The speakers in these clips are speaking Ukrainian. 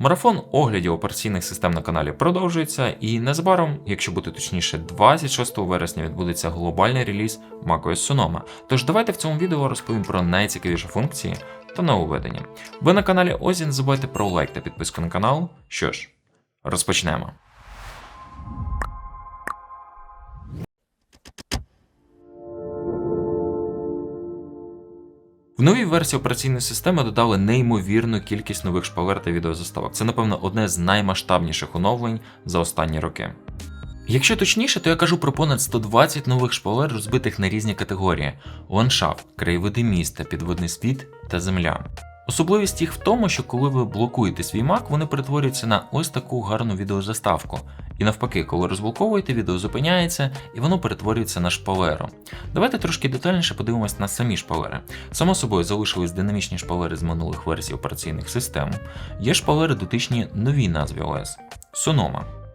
Марафон оглядів операційних систем на каналі продовжується, і незабаром, якщо бути точніше, 26 вересня відбудеться глобальний реліз macOS Sonoma. Тож давайте в цьому відео розповім про найцікавіші функції та нововведення. Ви на каналі Озі не забувайте про лайк та підписку на канал. Що ж, розпочнемо. В новій версії операційної системи додали неймовірну кількість нових шпалер та відеозаставок. Це, напевно, одне з наймасштабніших оновлень за останні роки. Якщо точніше, то я кажу про понад 120 нових шпалер, розбитих на різні категорії: ландшафт, краєвиди міста, підводний світ та земля. Особливість їх в тому, що коли ви блокуєте свій Mac, вони перетворюються на ось таку гарну відеозаставку. І навпаки, коли розблоковуєте, відео зупиняється і воно перетворюється на шпалеру. Давайте трошки детальніше подивимось на самі шпалери. Само собою залишились динамічні шпалери з минулих версій операційних систем. Є шпалери дотичні новій назві OS Sonoma.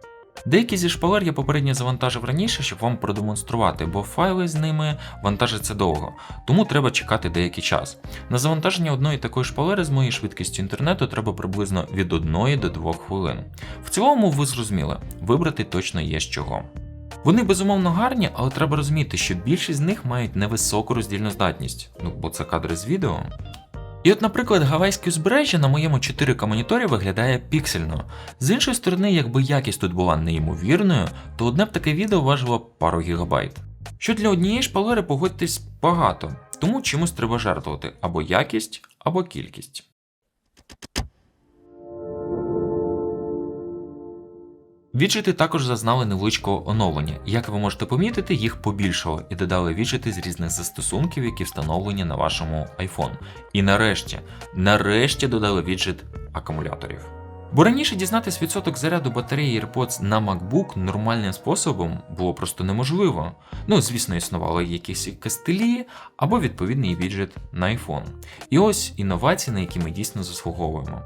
Деякі зі шпалер я попередньо завантажив раніше, щоб вам продемонструвати, бо файли з ними вантажаться довго, тому треба чекати деякий час. На завантаження одної такої шпалери з моєю швидкістю інтернету треба приблизно від 1 до 2 хвилин. В цілому ви зрозуміли, вибрати точно є з чого. Вони безумовно гарні, але треба розуміти, що більшість з них мають невисоку роздільну здатність, ну бо це кадри з відео. І от, наприклад, гавайське узбережжя на моєму 4К моніторі виглядає піксельно. З іншої сторони, якби якість тут була неймовірною, то одне б таке відео важило пару гігабайт. Що для однієї шпалери погодьтесь багато, тому чомусь треба жертвувати або якість, або кількість. Віджити також зазнали невеличкого оновлення. Як ви можете помітити, їх побільшало і додали віджити з різних застосунків, які встановлені на вашому iPhone. І нарешті, нарешті додали віджит акумуляторів. Бо раніше дізнатись відсоток заряду батареї AirPods на MacBook нормальним способом було просто неможливо. Ну, звісно, існували якісь кастелі або відповідний віджит на iPhone. І ось інновації, на які ми дійсно заслуговуємо.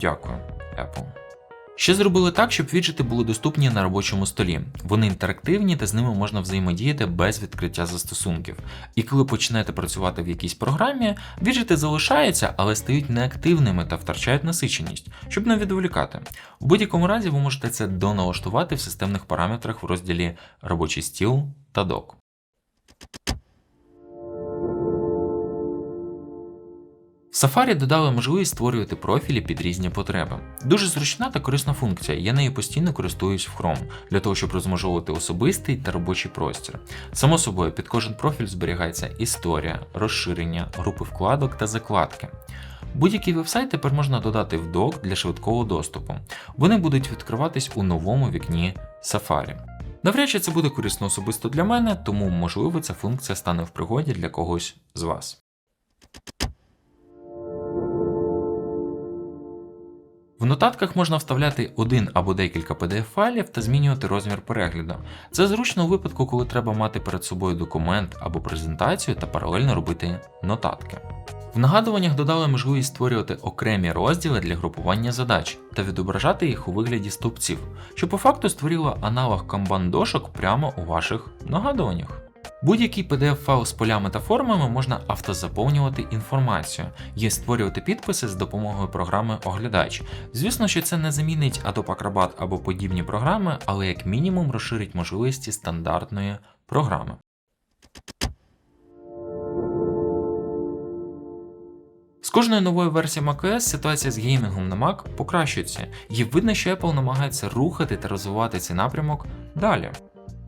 Дякую, Apple. Ще зробили так, щоб віджити були доступні на робочому столі. Вони інтерактивні та з ними можна взаємодіяти без відкриття застосунків. І коли почнете працювати в якійсь програмі, віджити залишаються, але стають неактивними та втрачають насиченість, щоб не відволікати. В будь-якому разі ви можете це доналаштувати в системних параметрах в розділі Робочий стіл та док. В Safari додали можливість створювати профілі під різні потреби. Дуже зручна та корисна функція, я нею постійно користуюсь в Chrome для того, щоб розмежовувати особистий та робочий простір. Само собою, під кожен профіль зберігається історія, розширення, групи вкладок та закладки. Будь-який вебсайт тепер можна додати в док для швидкого доступу. Вони будуть відкриватись у новому вікні Safari. Навряд чи це буде корисно особисто для мене, тому можливо ця функція стане в пригоді для когось з вас. В нотатках можна вставляти один або декілька PDF-файлів та змінювати розмір перегляду. Це зручно у випадку, коли треба мати перед собою документ або презентацію та паралельно робити нотатки. В нагадуваннях додали можливість створювати окремі розділи для групування задач та відображати їх у вигляді стовпців, що по факту створило аналог камбан-дошок прямо у ваших нагадуваннях. Будь-який PDF-файл з полями та формами можна автозаповнювати інформацію і створювати підписи з допомогою програми Оглядач. Звісно, що це не замінить Adobe Acrobat або подібні програми, але як мінімум розширить можливості стандартної програми. З кожною новою версією macOS ситуація з геймінгом на Mac покращується, і видно, що Apple намагається рухати та розвивати цей напрямок далі.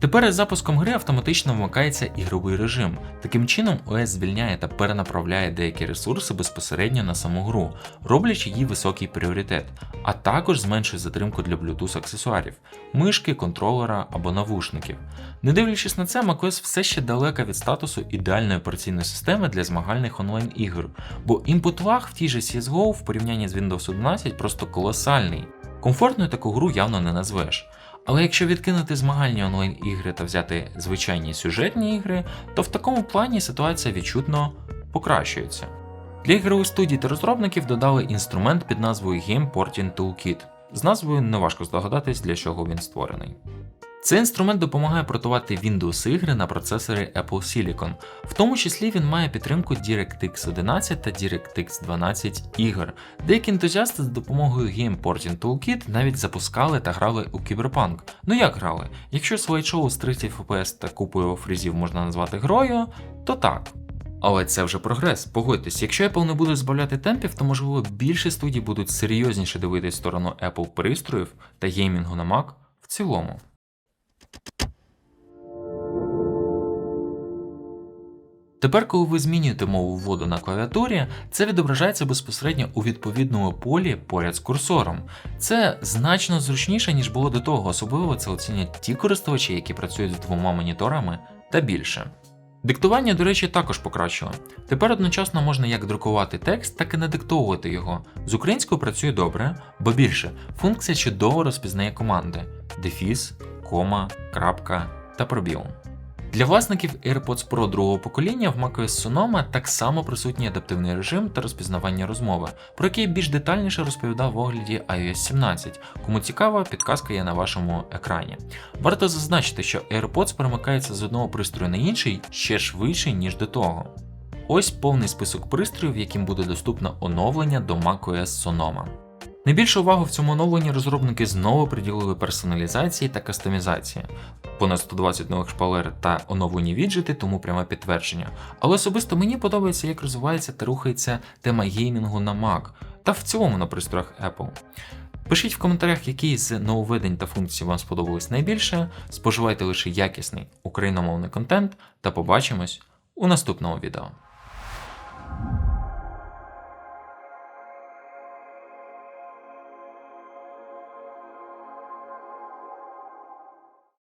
Тепер із запуском гри автоматично вмикається ігровий режим. Таким чином, OS звільняє та перенаправляє деякі ресурси безпосередньо на саму гру, роблячи їй високий пріоритет, а також зменшує затримку для Bluetooth аксесуарів, мишки, контролера або навушників. Не дивлячись на це, macOS все ще далека від статусу ідеальної операційної системи для змагальних онлайн-ігор, бо input lag в тій же CSGO в порівнянні з Windows 11 просто колосальний. Комфортною таку гру явно не назвеш. Але якщо відкинути змагальні онлайн-ігри та взяти звичайні сюжетні ігри, то в такому плані ситуація відчутно покращується. Для ігрових студій та розробників додали інструмент під назвою Game Porting Toolkit. З назвою неважко здогадатись, для чого він створений. Цей інструмент допомагає портувати Windows ігри на процесори Apple Silicon. В тому числі він має підтримку DirectX 11 та DirectX 12 ігор. Деякі ентузіасти з допомогою Game Porting Toolkit навіть запускали та грали у Cyberpunk. Ну як грали? Якщо слайд-шоу з 30 FPS та купою фрізів можна назвати грою, то так. Але це вже прогрес. Погодьтесь, якщо Apple не буде збавляти темпів, то можливо більше студій будуть серйозніше дивитись в сторону Apple пристроїв та геймінгу на Mac в цілому. Тепер, коли ви змінюєте мову вводу на клавіатурі, це відображається безпосередньо у відповідному полі поряд з курсором. Це значно зручніше, ніж було до того, особливо це оцінять ті користувачі, які працюють з двома моніторами та більше. Диктування, до речі, також покращило. Тепер одночасно можна як друкувати текст, так і надиктовувати його. З українською працює добре, бо більше функція чудово розпізнає команди: дефіс, кома, крапка та пробіл. Для власників AirPods Pro другого покоління в macOS Sonoma так само присутній адаптивний режим та розпізнавання розмови, про який більш детальніше розповідав в огляді iOS 17. Кому цікаво, підказка є на вашому екрані. Варто зазначити, що AirPods перемикається з одного пристрою на інший ще швидше, ніж до того. Ось повний список пристроїв, яким буде доступно оновлення до macOS Sonoma. Найбільшу увагу в цьому оновленні розробники знову приділили персоналізації та кастомізації. Понад 120 нових шпалер та оновлені віджити, тому пряме підтвердження. Але особисто мені подобається, як розвивається та рухається тема геймінгу на Mac та в цілому на пристроях Apple. Пишіть в коментарях, які з нововведень та функцій вам сподобались найбільше. Споживайте лише якісний україномовний контент та побачимось у наступному відео.